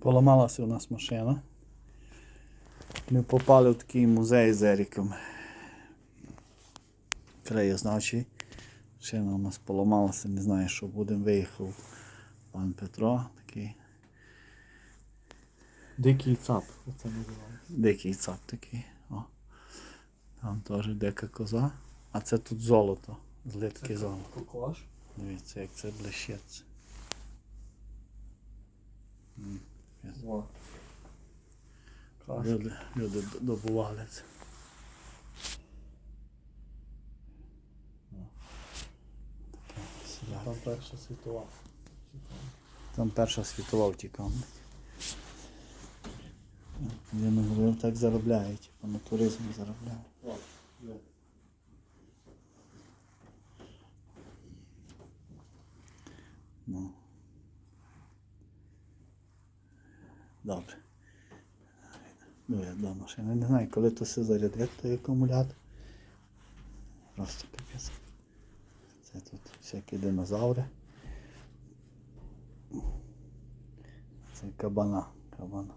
Поламалася у нас машина. Ми попали в такий музей з Еріком. Краєзнавчий. Машина у нас поламалася, не знаю, що будемо. Виїхав пан Петро, такий Дикий цап, оце називається. дикий цап такий. О. Там теж дика коза. А це тут золото. Злитки золото. Дивіться, як це блищеться. О. Клас. Люди, люди добували це. Там перша світова. Там Перша світова втікала. Він говорив, так заробляють, типу, на туризмі заробляють. Ну. Добре. Ну, я до машини. Не знаю, коли то все зарядить, той акумулятор. Просто капець. Це тут всякі динозаври. Це кабана. Кабана.